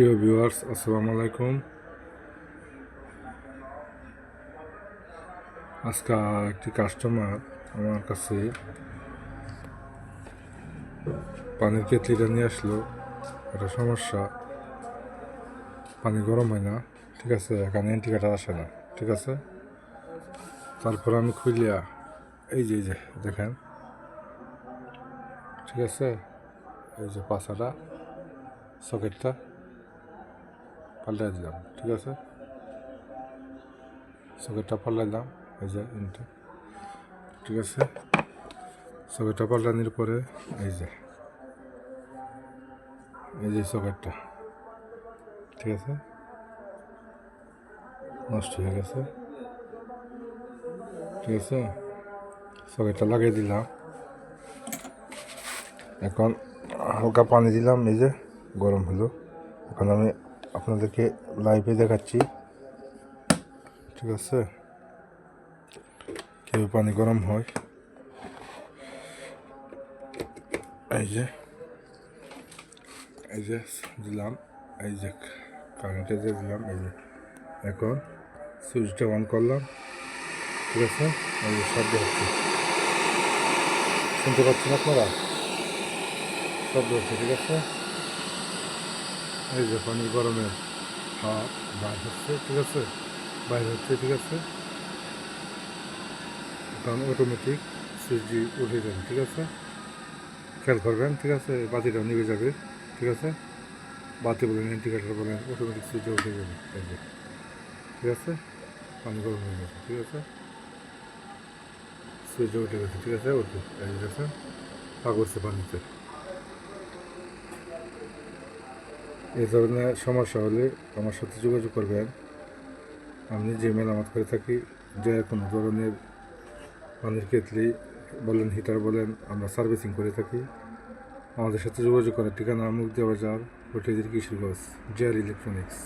প্রিয় ভিউয়ার্স, আসসালামু আলাইকুম। আজকে একটি কাস্টমার আমার কাছে পানির কেটলিটা নিয়ে আসলো। একটা সমস্যা। পানি গরম হয় না, ঠিক আছে? এখানে ইন্ডিকেটার আসে না, ঠিক আছে? তারপর আমি খুলিয়া এই যে এই যে, দেখেন। ঠিক আছে? এই যে পাশাটা সকেটটা পাল্টাই দিলাম, ঠিক আছে? সকেটটা পাল্টাইলাম এই যে ইনটা, ঠিক আছে? সকেটটা পাল্টানোর পরে এই যে এই যে সকেটটা, ঠিক আছে? নষ্ট হয়ে গেছে, ঠিক আছে? সকেটটা লাগিয়ে দিলাম। এখন হালকা পানি দিলাম, এই যে গরম হলো। এখন আমি আপনাদেরকে লাইভে দেখাচ্ছি। ঠিক আছে? কেউ পানি গরম হয়। এই যে এই যে দিলাম, এই যে কারেন্টে যে দিলাম, এই যে এখন সুইচটা অন করলাম। ঠিক আছে? এই যে শব্দ হচ্ছে। শুনতে পাচ্ছেন আপনারা? শব্দ হচ্ছে, ঠিক আছে? এই যে পানি গরমের হাওয়া বাইর হচ্ছে, ঠিক আছে? বাইর হচ্ছে, ঠিক আছে? কারণ অটোমেটিক সুইচটি উঠে যাবে ঠিক আছে? খেয়াল করবেন, ঠিক আছে? বাতিটা নিভে যাবে, ঠিক আছে? বাতি বলেন ইন্ডিকেটার বলেন অটোমেটিক সুইচে উঠে যাবে ঠিক আছে? পানি গরম হয়ে গেছে, ঠিক আছে? সুইচে উঠে গেছে, ঠিক আছে? এই যে দেখেন পা করছে পানিতে। এই ধরনের সমস্যা হলে আমার সাথে যোগাযোগ করবেন। আমি যে মেরামত করে থাকি। যে কোনো ধরনের পানির কেটলি বলেন, হিটার বলেন, আমরা সার্ভিসিং করে থাকি। আমাদের সাথে যোগাযোগ করার ঠিকানা মুখ দেওয়া যার হোটেলের কিশোরগঞ্জ জিয়ার ইলেকট্রনিক্স।